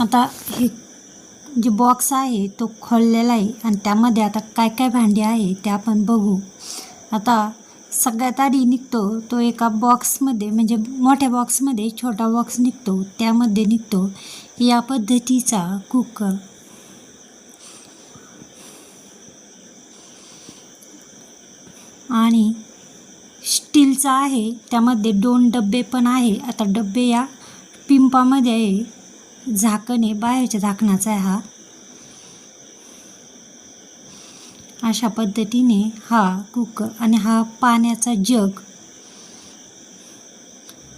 आता हे जे बॉक्स आहे तो खोललेला आहे आणि त्यामध्ये आता काय काय भांडी आहे ते आपण बघू. आता सगळ्यात आधी निघतो तो एका बॉक्समध्ये म्हणजे मोठ्या बॉक्समध्ये छोटा बॉक्स निघतो त्यामध्ये निघतो. या पद्धतीचा कुकर. आणि स्टीलचा आहे त्यामध्ये दोन डबे पण आहे. आता डब्बे या पिंपामध्ये आहे. झाकण आहे बाहेरच्या झाकणाचा आहे हा. अशा पद्धतीने हा कुकर आणि हा पाण्याचा जग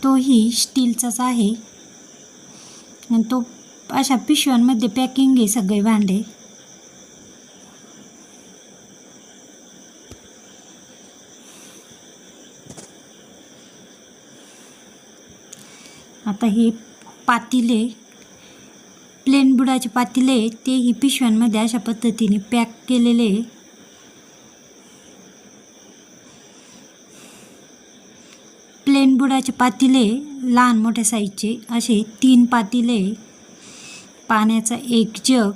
तोही स्टीलचाच आहे. आणि तो अशा पिशव्यांमध्ये पॅकिंग आहे सगळे भांडे. आता हे पातीले प्लेन बुडाचे पातिले तेही पिशव्यांमध्ये अशा पद्धतीने पॅक केलेले. प्लेन बुडाचे पातिले लहान मोठ्या साईजचे असे तीन पातिले पाण्याचा एक जग.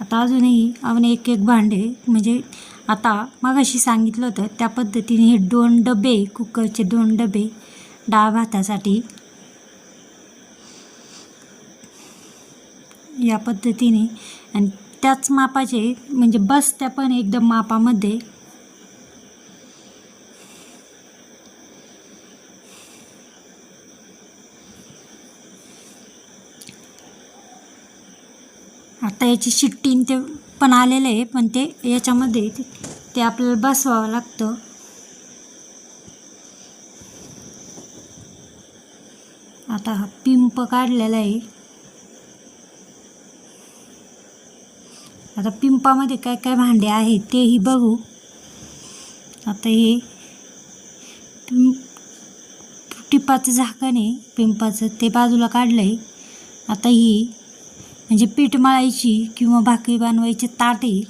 आता अजूनही अजून एक एक भांडे म्हणजे आता मगाशी सांगितलं होतं त्या पद्धतीने हे दोन डबे कुकरचे दोन डबे डाळ भातासाठी या पद्धतीने. आणि त्याच मापाचे म्हणजे बसत्या पण एकदम मापामध्ये. आता याची शिट्टीन ते पण आलेलं आहे पण ते याच्यामध्ये ते- ते आपल्याला बसवावं लागतं. आता हा पिंप काढलेला आहे. आता पिंपामध्ये काय काय भांडे आहेत तेही बघू. आता हे पिंप टिपाचं झाकण आहे पिंपाचं ते बाजूला काढलं आहे आता ही म्हणजे पीठ मळायची किंवा भाकरी बनवायची ताट आहे.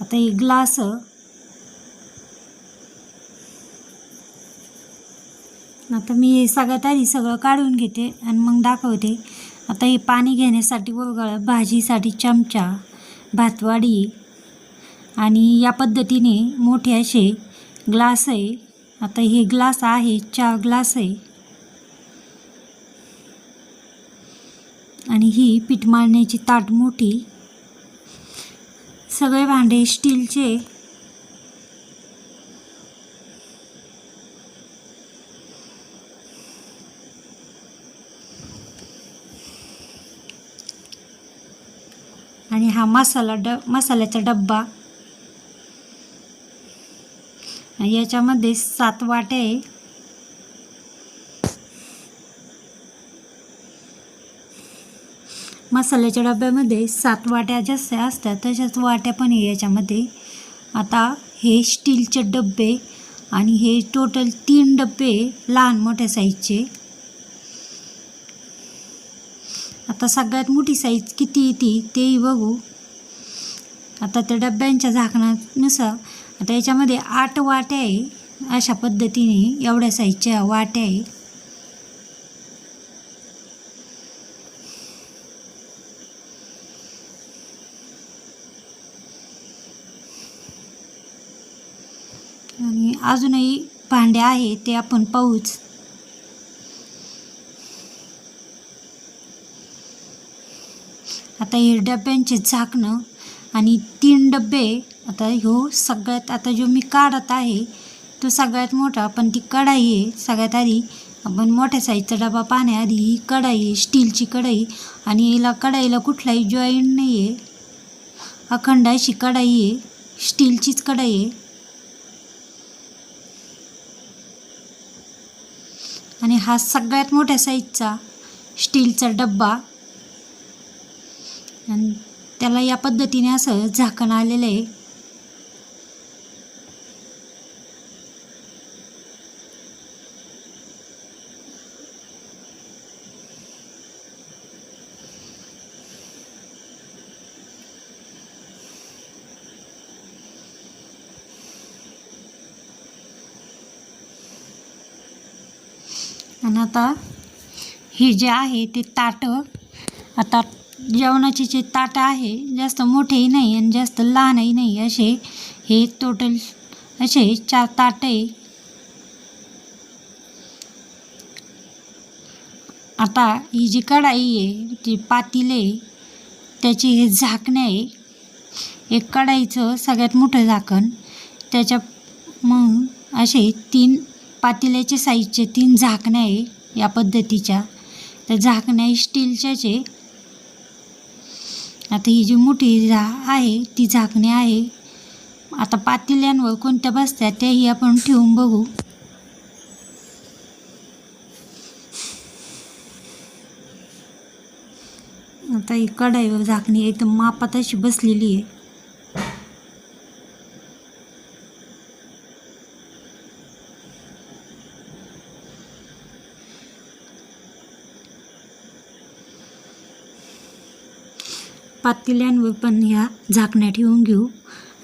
आता हे ग्लास आता मी हे सगळ्यात आधी सगळं काढून घेते आणि मग दाखवते. आता हे पाणी घेण्यासाठी वगळ भाजीसाठी चमचा भातवाडी आणि या पद्धतीने मोठे असे ग्लास आहे. आता हे ग्लास आहे चार ग्लास आहे. आणि ही पीठ मारण्याची ताट मोठी. सगळे भांडे स्टीलचे आणि हा मसाला ड मसाल्याचा डब्बा. याच्यामध्ये सात वाटे आहे. मसाल्याच्या डब्यामध्ये सात वाट्या जसे असतात तशाच वाट्या पण आहे याच्यामध्ये. आता हे स्टीलचे डबे आणि हे टोटल तीन डबे लहान मोठ्या साईजचे आता सगळ्यात मोठी साईज किती येते तेही बघू. आता त्या डब्यांच्या झाकणानुसार आता याच्यामध्ये आठ वाट्या आहे अशा पद्धतीने एवढ्या साईजच्या वाट्या आहे. आणि अजूनही भांडे आहे ते आपण पाहूच. आता हे डब्यांचे झाकणं आणि तीन डबे आता ह्यो सगळ्यात आता जो मी काढत आहे तो सगळ्यात मोठा पण ती कढाई आहे सगळ्यात आधी आपण मोठ्या साईजचा डबा पाहण्याआधी ही कढाई आहे स्टीलची कढाई. आणि याला कढाईला कुठलाही जॉईंट नाही आहे अखंड अशी कढाई आहे स्टीलचीच कढाई आहे. आणि हा सगळ्यात मोठ्या साईजचा स्टीलचा डब्बा आणि त्याला या पद्धतीने असं झाकण आलेलं आहे. आणि आता हे जे आहे ते ताटं आता जेवणाचे जे ताटं आहे जास्त मोठेही नाही आणि जास्त लहानही नाही. असे हे टोटल असे चार ताटं आहे. आता ही जी कढाई आहे ती पातेले त्याची हे झाकणे आहे. एक कढाईचं सगळ्यात मोठं झाकण त्याच्या मग असे तीन पातेल्याचे साईजचे तीन झाकणे आहे या पद्धतीच्या. त्या झाकण्या स्टीलच्याचे आता ही जी मोठी झा आहे ती झाकणे आहे. आता पातेल्यांवर कोणत्या बसत्या त्याही आपण ठेवून बघू. आता ही कढाईवर झाकणी एकदम मापात अशी बसलेली आहे. पातेल्यांवर पण ह्या झाकण्या ठेवून घेऊ.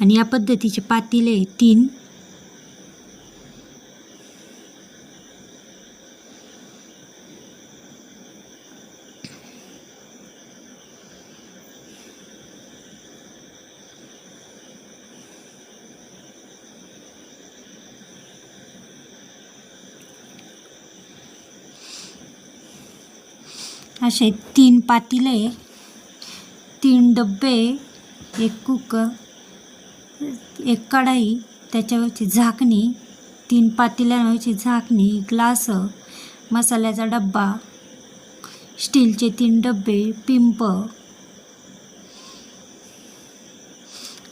आणि या पद्धतीचे पातेले तीन. असे तीन पातेले. डब्बे एक कुकर एक कढाई त्याच्यावरची झाकणी तीन पातेल्यांवरची झाकणी ग्लास मसाल्याचा डब्बा स्टीलचे तीन डब्बे पिंप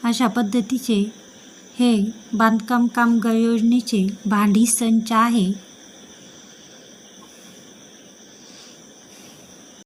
अशा पद्धतीचे हे बांधकाम कामगार योजनेचे भांडी संच आहे.